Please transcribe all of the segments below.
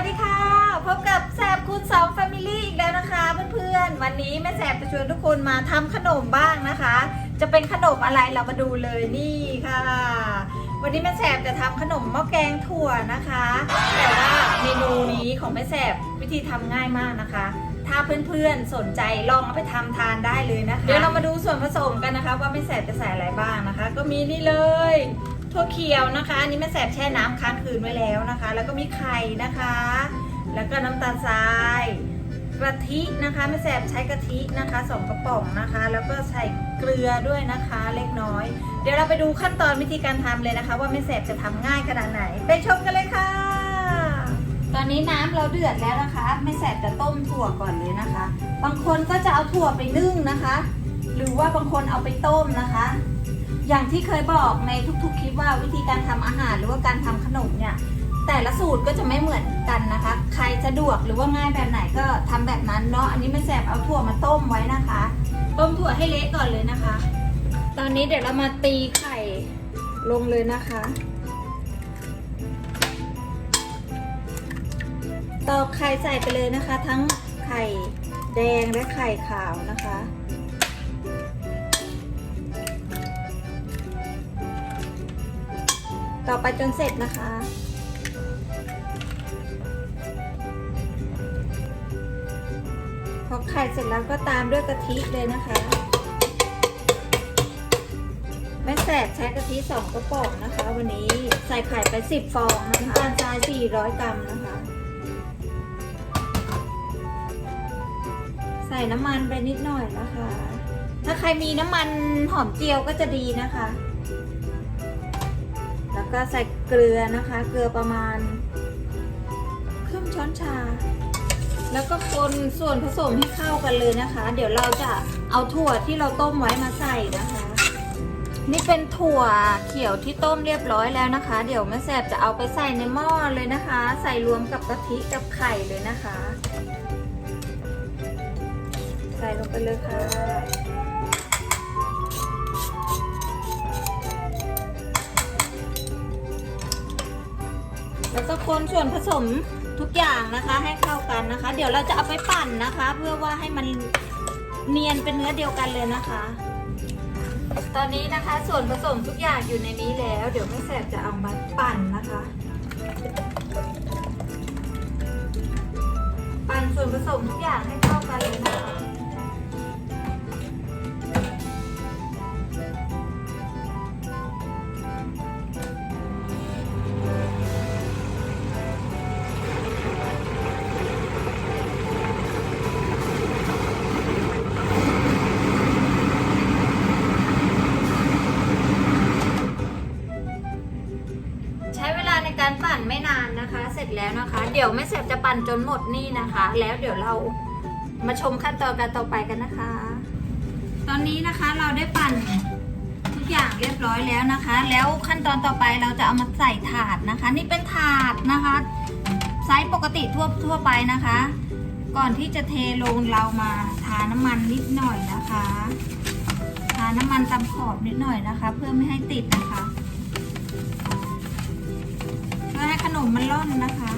วัสดีค่ะ พบกับแสบคูณสองแฟมิลี่อีกแล้วนะคะเพื่อนๆ วันนี้แม่แสบจะชวนทุกคนมาทำขนมบ้างนะคะ จะเป็นขนมอะไรเรามาดูเลยนี่ค่ะ วันนี้แม่แสบจะทำขนมหม้อแกงถั่วนะคะ แต่ว่าเมนูนี้ของแม่แสบวิธีทำง่ายมากนะคะ ถ้าเพื่อนๆสนใจลองเอาไปทำทานได้เลยนะคะ เดี๋ยวเรามาดูส่วนผสมกันนะคะ ว่าแม่แสบจะใส่อะไรบ้างนะคะ ก็มีนี่เลย ถั่วเขียวนะคะ อันนี้แม่แสบแช่น้ำค้างคืนไว้แล้วนะคะ แล้วก็มีไข่นะคะ แล้วก็น้ำตาลทรายกะทินะคะแม่แสบใช้กะทินะคะสองกระป๋องนะคะ แล้วก็ใส่เกลือด้วยนะคะเล็กน้อย เดี๋ยวเราไปดูขั้นตอนวิธีการทำเลยนะคะ ว่าแม่แสบจะทำง่ายขนาดไหน ไปชมกันเลยค่ะ ตอนนี้น้ำเราเดือดแล้วนะคะแม่แสบจะต้มถั่วก่อนเลยนะคะ บางคนก็จะเอาถั่วไปนึ่งนะคะ หรือว่าบางคนเอาไปต้มนะคะ อย่างที่เคยบอกในทุกๆคลิปว่าวิธีการทำอาหารหรือว่าการทำขนมเนี่ย แต่ละสูตรก็จะไม่เหมือนกันนะคะ ใครสะดวกหรือว่าง่ายแบบไหนก็ทำแบบนั้นเนาะอันนี้แม่แสบเอาถั่วมาต้มไว้นะคะ ต้มถั่วให้เละก่อนเลยนะคะ ตอนนี้เดี๋ยวเรามาตีไข่ลงเลยนะคะ ตอกไข่ใส่ไปเลยนะคะ ทั้งไข่แดงและไข่ขาวนะคะ ต่อไปจนเสร็จนะคะ พอไข่เสร็จแล้วก็ตามด้วยกะทิเลยนะคะ แม่แสบใช้กะทิสองกระป๋องนะคะ วันนี้ใส่ไข่ไป10ฟองน้ำตาลทราย400กรัมนะคะใส่น้ำมันไปนิดหน่อยนะคะ ถ้าใครมีน้ำมันหอมเจียวก็จะดีนะคะ แล้วก็ใส่เกลือนะคะ เกลือประมาณครึ่งช้อนชา แล้วก็คนส่วนผสมให้เข้ากันเลยนะคะ เดี๋ยวเราจะเอาถั่วที่เราต้มไว้มาใส่นะคะ นี่เป็นถั่วเขียวที่ต้มเรียบร้อยแล้วนะคะ เดี๋ยวแม่แสบจะเอาไปใส่ในหม้อเลยนะคะ ใส่รวมกับกะทิกับไข่เลยนะคะ ใส่ลงไปเลยค่ะ แล้วก็คนส่วนผสมทุกอย่างนะคะให้เข้ากันนะคะ เดี๋ยวเราจะเอาไปปั่นนะคะ เพื่อว่าให้มันเนียนเป็นเนื้อเดียวกันเลยนะคะ ตอนนี้นะคะส่วนผสมทุกอย่างอยู่ในนี้แล้ว เดี๋ยวแม่แสบจะเอามาปั่นนะคะ ปั่นส่วนผสมทุกอย่างให้เข้ากันเลยนะคะ ดี๋ยวแม่แสบจะปั่นจนหมดนี่นะคะ แล้วเดี๋ยวเรามาชมขั้นตอนการต่อไปกันนะคะ ตอนนี้นะคะเราได้ปั่นทุกอย่างเรียบร้อยแล้วนะคะ แล้วขั้นตอนต่อไปเราจะเอามาใส่ถาดนะคะ นี่เป็นถาดนะคะไซส์ปกติทั่วทั่วไปนะคะ ก่อนที่จะเทลงเรามาทาน้ำมันนิดหน่อยนะคะ ทาน้ำมันตามขอบนิดหน่อยนะคะ เพื่อไม่ให้ติดนะคะเพื่อให้ขนมมันร่อนนะคะ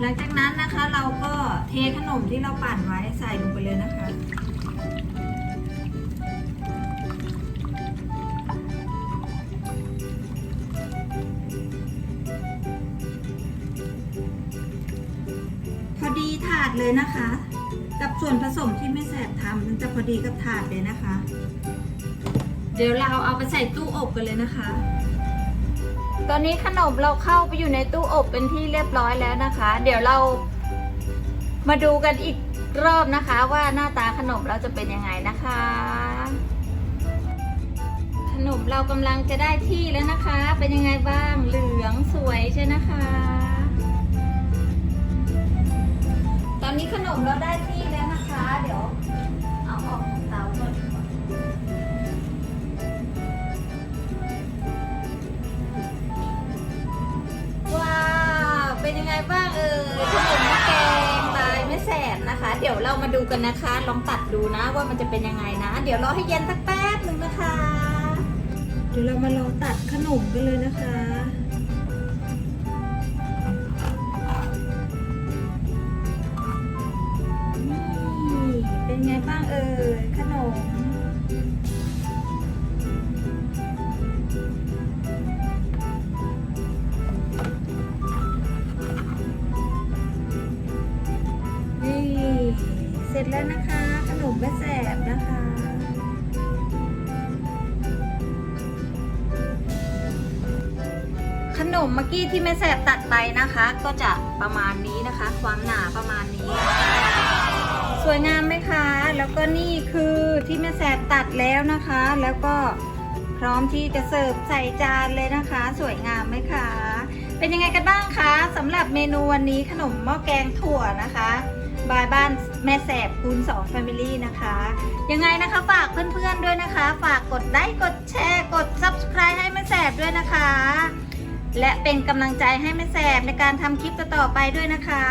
หลังจากนั้นนะคะเราก็เทขนมที่เราปั่นไว้ใส่ลงไปเลยนะคะพอดีถาดเลยนะคะ กับส่วนผสมที่ไม่แสบทำมันจะพอดีกับถาดเลยนะคะ เดี๋ยวเราเอาไปใส่ตู้อบกันเลยนะคะ ตอนนี้ขนมเราเข้าไปอยู่ในตู้อบเป็นที่เรียบร้อยแล้วนะคะ เดี๋ยวเรามาดูกันอีกรอบนะคะว่าหน้าตาขนมเราจะเป็นยังไงนะคะ ขนมเรากำลังจะได้ที่แล้วนะคะ เป็นยังไงบ้างเหลืองสวยใช่นะคะ ตอนนี้ขนมเราได้ที่ ดี๋ยวเรามาดูกันนะคะ ลองตัดดูนะว่ามันจะเป็นยังไงนะ เดี๋ยวรอให้เย็นสักแป๊บหนึ่งนะคะ เดี๋ยวเรามาลองตัดขนมกันเลยนะคะ แล้วนะคะ ขนมแม่แสบนะคะขนมเมื่อกี้ที่แม่แสบตัดไปนะคะ ก็จะประมาณนี้นะคะ ความหนาประมาณนี้ สวยงามไหมคะ แล้วก็นี่คือที่แม่แสบตัดแล้วนะคะ แล้วก็พร้อมที่จะเสิร์ฟใส่จานเลยนะคะ สวยงามไหมคะ เป็นยังไงกันบ้างคะสำหรับเมนูวันนี้ขนมหม้อแกงถั่วนะคะ บายบ้านแม่แสบคูณ2 Family นะคะ ยังไงนะคะฝากเพื่อนๆด้วยนะคะ ฝากกดไลค์กดแชร์ กด Subscribe ให้แม่แสบด้วยนะคะ และเป็นกำลังใจให้แม่แสบในการทำคลิปต่อๆไปด้วยนะคะ